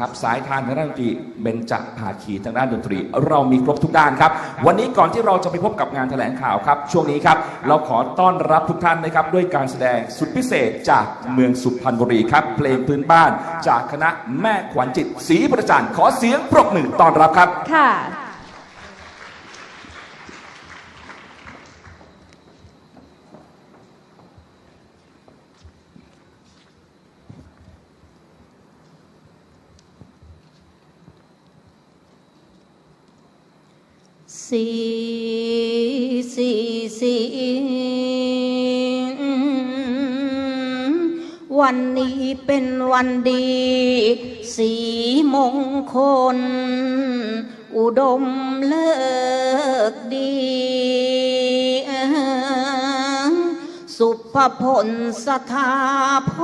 ครับสายทานทางด้านดนตรีเบญจภาคีทางด้านดนตรี เรามีครบทุกด้านครับ วันนี้ก่อนที่เราจะไปพบกับงานแถลงข่าวครับ ช่วงนี้ครับ เราขอต้อนรับทุกท่านนะครับ ด้วยการแสดงสุดพิเศษจากเมืองสุพรรณบุรีครับ เพลงพื้นบ้าน จากคณะแม่ขวัญจิตศรีประจันขอเสียงปรบมือต้อนรับครับค่ะ สีสีสีวันนี้เป็นวันดี สีมงคล อุดมเลิกดี สุภพลสถาพ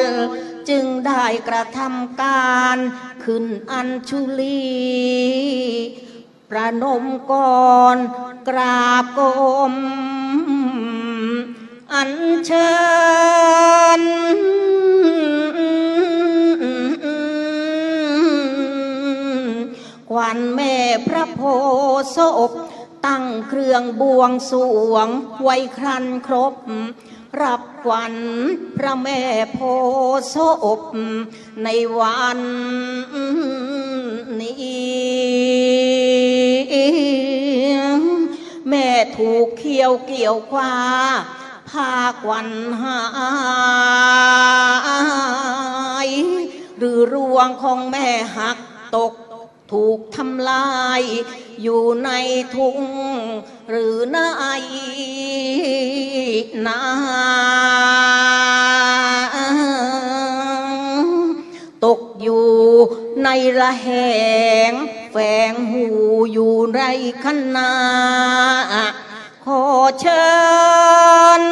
รจึงได้กระทำการ ขึ้นอัญชุลี ประนมก่อนกราบกรมอัญเชิญควันแม่พระโพธิ์ศพตั้งเครื่องบวงสวงไว้ครันครบ รับวัญพระแม่โพธิ์ศพในวัน ถูกเคี่ยวเกี่ยวคว้าพากวันหายหรือรวงของแม่หักตกถูกทำลาย อยู่ในทุ่งหรือในนาตกอยู่ในระแหง แฝงหูอยู่ในคณะขอเชิญ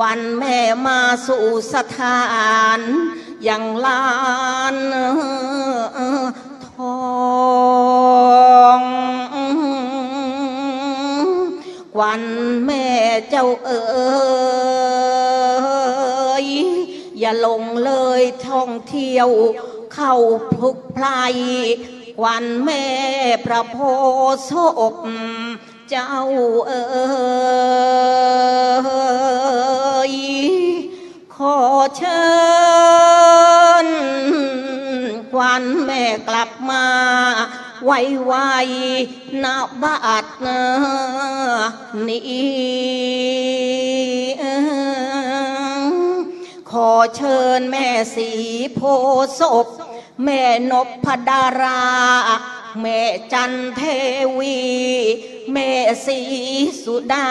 วันแม่มาสู่สถานอย่างลานทองวันแม่เจ้าเอ๋ยาลงเลยท่องเที่ยวเข้าพลุกไพลควันแม่พระโพธิ์ศพเจ้าเอ๋ยขอเชิญวันแม่กลับมาไวไวนาบาดนี้ ขอเชิญแม่สีโพศพ แม่นพดารา แม่จันเทวี แม่สีสุดา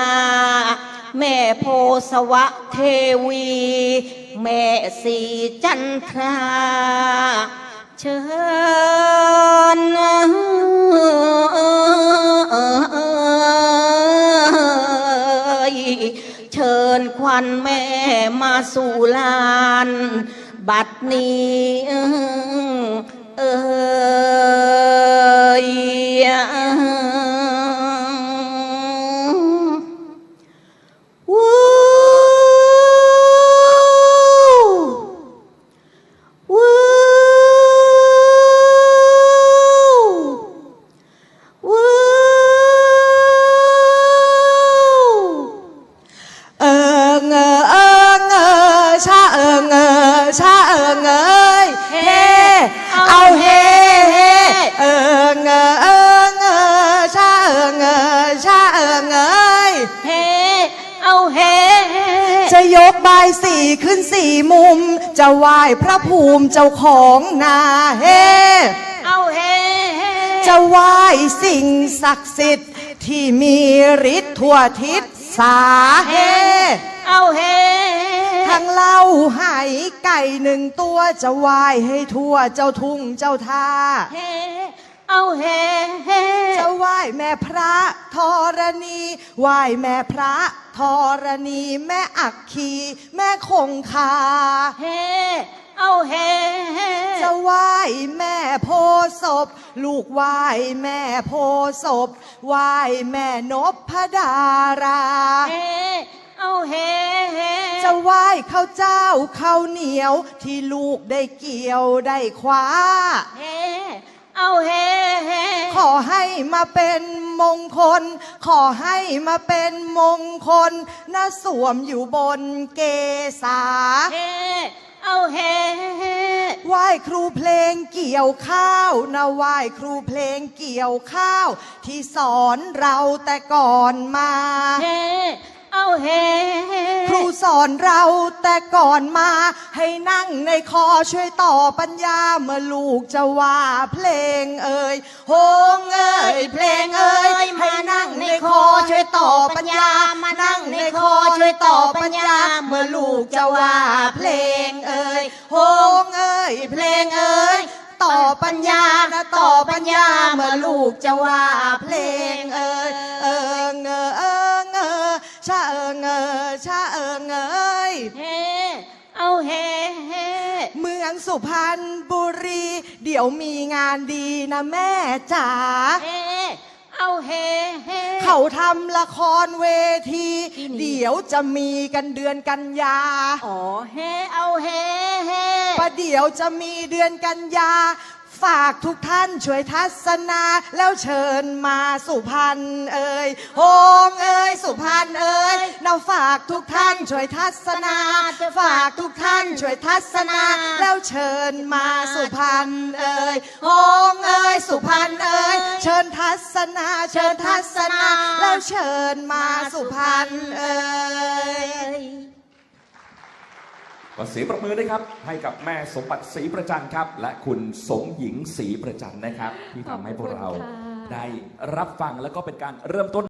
แม่โพสวะเทวี แม่สีจันทรา เชิญ เชิญควันแม่มาสู่ลาน บัดนี้เอ่ย สีขึ้นสี่มุม จะไหว้พระภูมิเจ้าของนาเฮ เอาเฮจะไหว้สิ่งศักดิ์สิทธิ์ที่มีฤทธิ์ทั่วทิศสาเฮ เอาเฮทั้งเหล่าไหไก่หนึ่งตัวจะไหว้ให้ทั่วเจ้าทุ่งเจ้าท่า เฮเอาเฮจะไหว้แม่พระธรณีไหว้แม่พระธ รณีแม่อักคี แม่คงคา เฮ เอาเฮ จะไหว้แม่โพธิ์ศพ ลูกไหว้แม่โพธิ์ศพไหว้แม่นพดารา เฮ เอาเฮเฮจะไหว้ข้าวเจ้าข้าวเหนียวที่ลูกได้เกี่ยวได้คว้า เฮ เอาเฮเฮขอให้มาเป็น มงคล ขอให้มาเป็นมงคลนะสวมอยู่บนเกษาเฮเอาเฮเฮไหว้ครูเพลงเกี่ยวข้าวนะไหว้ครูเพลงเกี่ยวข้าว ที่สอนเราแต่ก่อนมาเฮเอาเฮเฮครูสอนเราแต่ก่อนมา ให้นั่งในคอช่วยต่อปัญญาเมื่อลูกจะว่าเพลงเอ่ยโฮงเอ่ยเพลงเอ่ย ปัญญามานั่งในคอช่วยต่อปัญญา เมื่อลูกจะว่าเพลงเอ่ยโฮงเอ่ยเพลงเอ่ยต่อปัญญานะต่อปัญญา เมื่อลูกจะว่าเพลงเอ่ยเอิงเอ่ยเอิงเอ่ยชาเอิงเอ่ยชาเอิงเอ่ยเฮเอาเฮเฮเมืองสุพรรณบุรี เดี๋ยวมีงานดีนะแม่จ๋าเฮ เอาเฮเฮ เขาทำละครเวที ที่นี่ เดี๋ยวจะมีกันเดือนกันยา อ๋อเฮเอาเฮเฮประเดี๋ยวจะมีเดือนกันยา ฝากทุกท่านช่วยทัศนา แล้วเชิญมาสุพรรณเอ่ยโฮงเอ่ยสุพรรณเอ่ยเราฝากทุกท่านช่วยทัศนา ฝากทุกท่านช่วยทัศนา แล้วเชิญมาสุพรรณเอ่ยโฮงเอ่ยสุพรรณเอ่ยเชิญ ทัศนาเชิญทัศนาแล้วเชิญมาสุพรรณเอ่ยก็เสียงประมือด้วยครับ ให้กับแม่สมบัติศรีประจันครับ และคุณสมหญิงศรีประจันนะครับ ที่ทำให้พวกเราขอบคุณค่ะได้รับฟังแล้วก็เป็นการเริ่มต้น